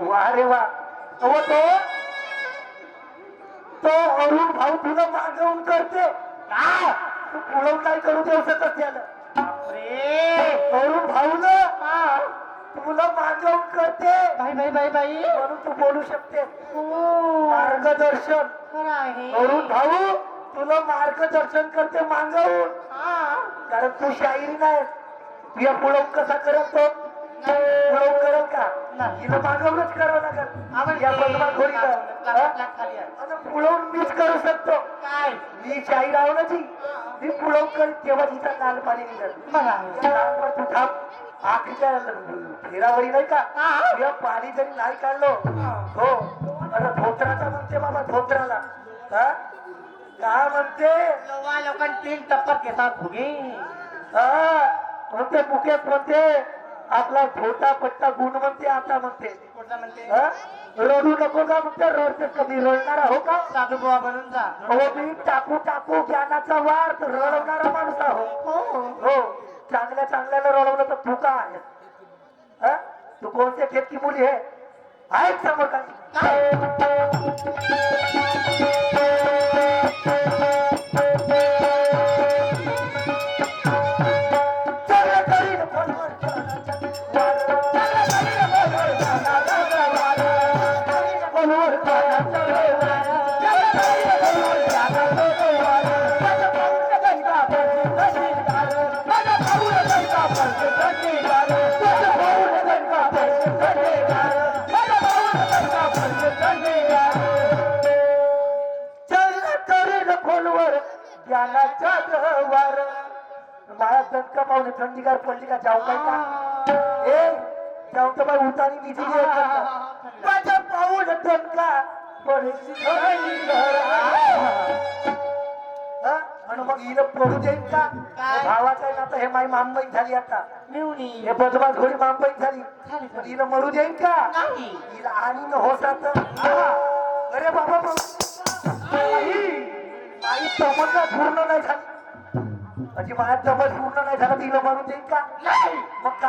वा रे वा. अहो तो तो अरुण भाऊ तुला मागवून करते का? तू पुढं काय करू देऊ शकत त्याला अरुण भाऊ ना तुला मागवून करते बाई बाई बाई बाई. म्हणून तू बोलू शकते हो. मार्गदर्शन. अरुण भाऊ तुला मार्गदर्शन करते मागवून हा. कारण तू शाहीर नाही तुझ्या पुढं कसा करत तो पुढं करत का नाही. तिला मागवूनच करावं लागेल. या खाली आहे. आता पुढवून मीच करू शकतो. काय? मी शाहीर आहो ना जी मी पुढव कर तेव्हा तिचा लाल पाणी निघत लालवर तू थांब. आखीच्या फेरावरी नाही का. तुझ्या पाणी जरी नाही काढलो हो. अरे धोत्राचा म्हणते बाबा धोत्राला. हा? का म्हणते? लोकांना तीन टप्पा घेतात भुगे. हा. म्हणते मुके म्हणते आपला छोटा पट्टा गुण म्हणते आता म्हणते. हा? रडू नको का म्हणते? रडते कधी रडणारा हो का? साधू बुवा बनून जा. हो मी टाकू टाकू ज्ञानाचा वार तर रडवणारा माणूस आहो हो. हो. चांगल्या चांगल्याला रडवलं तर तू का आहे हा? तू कोणत्या ठेपकी मुली आहे? आहेत समोर काही? माझ्या दणका पाहुणे थंडीगार पडली का जाऊ काय का ए जाऊ तर बाई उतारी निधी हा? आणि मग हिला पडू देईन का? भावाचा आहे ना आता हे माई मांबई झाली आता. मिळूनी हे बदमाश घोडी मांबई झाली पण हिला मरू देईन का? हिला आणि न होतात. अरे बाबा आई आई तमन्ना पूर्ण नाही झाली. म्हणजे माझ्या तमस पूर्ण नाही झाला तिला म्हणून देईन का? मग का